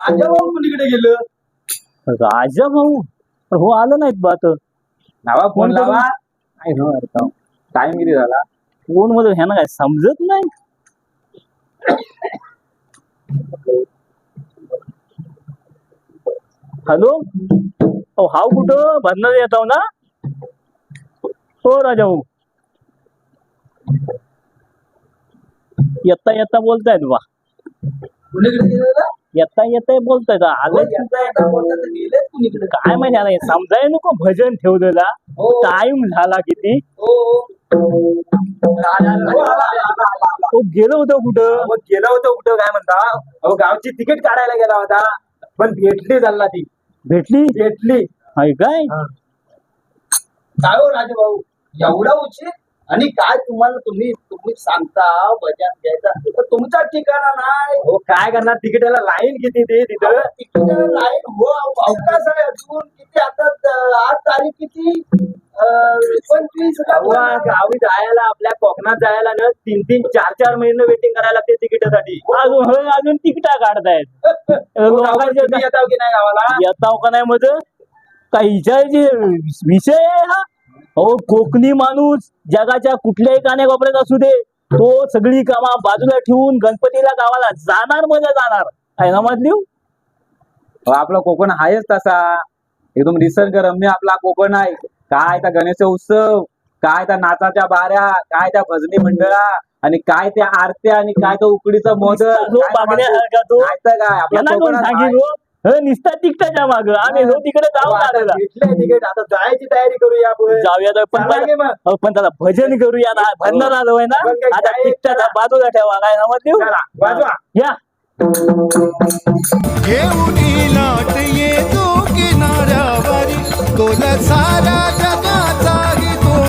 आजा भाऊ कुणीकडे गेलं. राजा भाऊ पण हो आलं नाहीत बा आता. नावा फोन? लावा. काय हो टाइम किती झाला? फोनमध्ये ह्यानं काय समजत नाही? हॅलो? ओ हाव कुठं? भरणार येतो ना? हो राजा भाऊ येता येता बोलतायत बा. कुणीकडे गेलं? येता येता बोलतायत आलं कुणीकडे? काय माहिती आता हे समजाय नको भजन ठेवलेला. हो. टाइम झाला किती? हो. तो गेलो होतो कुठं? गेला होता कुठं काय म्हणता? अहो गावची तिकीट काढायला गेला होता. पण भेटली झाला ती. भेटली? भेटली. हाय काय? काय हो राजे भाऊ एवढा उशीर? आणि काय तुम्हाला तुम्ही तुम्ही सांगता भजन घ्यायचा तर तुमचा ठिकाणा नाही. हो काय करणार? तिकिटाला लाईन किती ते तिथं? तिकिटाला लाईन हो अवकाश आहे अजून. किती आता आज तारीख किती? पंचवीस गावी जायला आपल्या कोकणात जायला ना तीन तीन चार चार महिने वेटिंग करायला लागते तिकिटासाठी. अजून होय अजून तिकिटा काढतायत. तुम्ही येताव की नाही गावाला? येताव का नाही मध्ये काही विषय हा. हो कोकणी माणूस जगाच्या कुठल्याही कान्याकोपऱ्यात असू दे तो सगळी कामा बाजूला ठेवून गणपतीला गावाला जाणार म्हणजे जाणार. आहे ना मधली? अहो, आपला कोकण आहेच तसा. एकदम निसर्गरम्य आपला कोकण आहे. काय त्या गणेश उत्सव काय त्या नाचाच्या बाऱ्या काय त्या भजनी मंडळा आणि काय त्या आरत्या आणि काय तो उकडीचा मोदक काय बघण्यासारखा तो काय तर काय आपल्या याला कोण कोकणात आहे. हो निसता तिकटाच्या माग. आम्ही हो. तिकडे जाऊ भेटलंय तिकीट आता जायची तयारी करूया आपण. जाऊया पण पण त्याला भजन करूया ना. भजनात आलोय ना. मग काय- आता काय तिकटाचा? बाजूला ठेवा. काय समजली चला, वाजवा. या. घेऊन लाट येतो किनाऱ्यावरी. तोल सारा जगाचा